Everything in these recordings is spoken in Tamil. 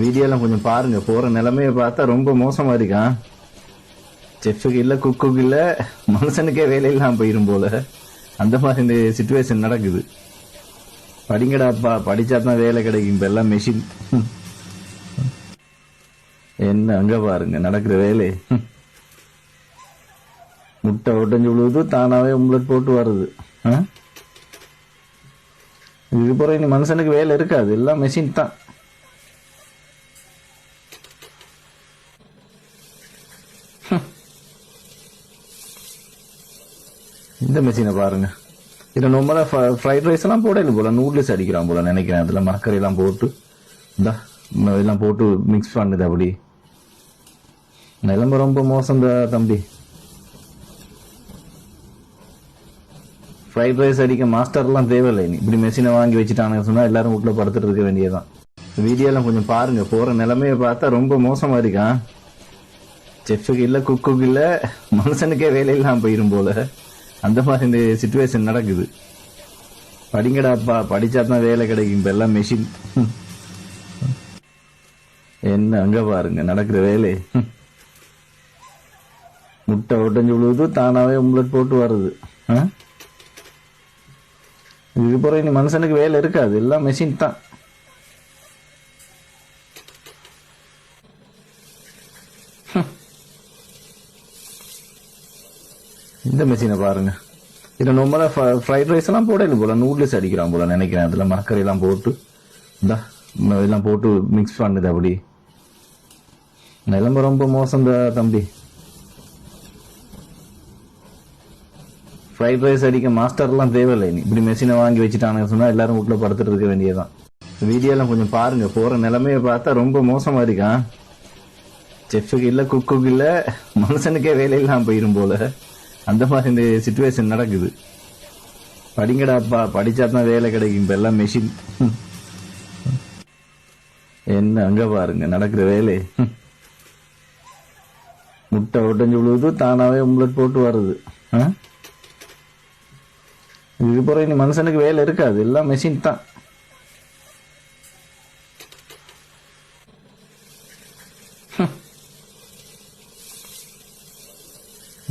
வீடியோலாம் கொஞ்சம் பாருங்க. போற நிலைமைய பார்த்தா ரொம்ப மோசமா இருக்கான் செஃபுக்கு இல்ல குக்குக்கு இல்ல மனுஷனுக்கே வேலையெல்லாம் இல்லாம போயிரும் போல. அந்த மாதிரி இந்த சுச்சுவேஷன் நடக்குது. படிங்கடாப்பா படிச்சா தான் வேலை கிடைக்கும். இப்ப எல்லாம் மெஷின் என்ன அங்க பாருங்க நடக்கிற வேலை. முட்டை ஒட்டஞ்சு விழுவுது தானாவே உம்லெட் போட்டு வருது ஆ? இதுக்கு இனி மனுஷனுக்கு வேலை இருக்காது. எல்லாம் மெஷின் தான். இந்த மெஷினை பாருங்க. இதுல நொம்பல ஃப்ரைட் ரைஸ் எல்லாம் போடல போல நூடுல்ஸ் அடிக்கிறான் போல நினைக்கிறேன். அதுல மரக்கறி எல்லாம் போட்டு இந்த இதெல்லாம் போட்டு மிக்ஸ் பண்ணுது அப்படி. நிலம்பு ரொம்ப மோசம் தம்பி. ஃப்ரைட் ரைஸ் அடிக்க மாஸ்டர்லாம் தேவையில்லை. நீ இப்படி மெஷினை வாங்கி வச்சுட்டானுங்க சொன்னா எல்லாரும் வீட்டில் படுத்துட்டு இருக்க வேண்டியதுதான். வீடியோலாம் கொஞ்சம் பாருங்க. போற நிலைமையை பார்த்தா ரொம்ப மோசமா இருக்கான் செஃப்புக்கு இல்ல குக்குக்கு இல்ல மனுஷனுக்கே வேலை போயிடும் போல. அந்த மாதிரி இந்த சுச்சுவேஷன் நடக்குது. படிங்கடாப்பா படிச்சா தான் வேலை கிடைக்கும். இப்ப எல்லாம் மெஷின் என்ன அங்க பாருங்க நடக்கிற வேலை. முட்டை ஒட்டஞ்சு விழுவுது தானாவே உம்லெட் போட்டு வருது இது இதுக்கு இனி மனுஷனுக்கு வேலை இருக்காது. எல்லாம் மெஷின் தான். இந்த மெஷினை பாருங்க. இதுல நொம்பல ஃப்ரைட் ரைஸ் எல்லாம் போடல போல. நூடுல்ஸ் அடிக்கிறான் போல நினைக்கிறேன். அதுல மரக்கறி எல்லாம் போட்டு. இந்த இதெல்லாம் போட்டு மிக்ஸ் பண்ணுது அப்படி. நிலைமை ரொம்ப மோசம் தம்பி. ஃப்ரைட் ரைஸ் அடிக்க மாஸ்டர்லாம் தேவையில்லை நீ இப்படி மெஷினை வாங்கி வச்சுட்டானுங்க சொன்னா எல்லாரும் வீட்டில் படுத்துட்டு இருக்க வேண்டியதுதான். வீடியோலாம் கொஞ்சம் பாருங்க. போற நிலைமைய பார்த்தா ரொம்ப மோசமாக இருக்கான் செஃப்புக்கு இல்ல குக்குக்கு இல்ல மனுஷனுக்கே வேலையெல்லாம் போயிடும் போயிரும் போல. அந்த மாதிரி இந்த சுச்சுவேஷன் நடக்குது. படிங்கடாப்பா படிச்சா தான் வேலை கிடைக்கும். இப்ப எல்லாம் மெஷின் என்ன அங்க பாருங்க நடக்கிற வேலை. முட்டை ஒட்டஞ்சு விழுவுது தானாவே உம்லெட் போட்டு வருது. இது இதுக்கு இனி மனுஷனுக்கு வேலை இருக்காது. எல்லாம் மெஷின் தான்.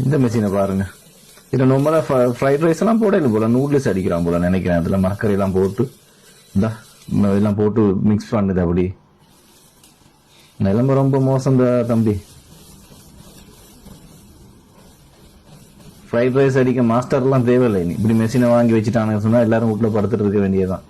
இந்த மெஷினை பாருங்க. இல்லை நொம்பல ஃப்ரைட் ரைஸ் எல்லாம் போடல போல. நூடுல்ஸ் அடிக்கிறான் போல நினைக்கிறேன். அதில் மரக்கறி எல்லாம் போட்டு. இந்தா இதெல்லாம் போட்டு மிக்ஸ் பண்ணுது அப்படி. நிலைமை ரொம்ப மோசம் தம்பி. ஃப்ரைட் ரைஸ் அடிக்க மாஸ்டர்லாம் தேவையில்லை. இப்படி மெஷினை வாங்கி வச்சுட்டானுங்க சொன்னால் எல்லாரும் வீட்டில் படுத்துட்டு இருக்க வேண்டியதான்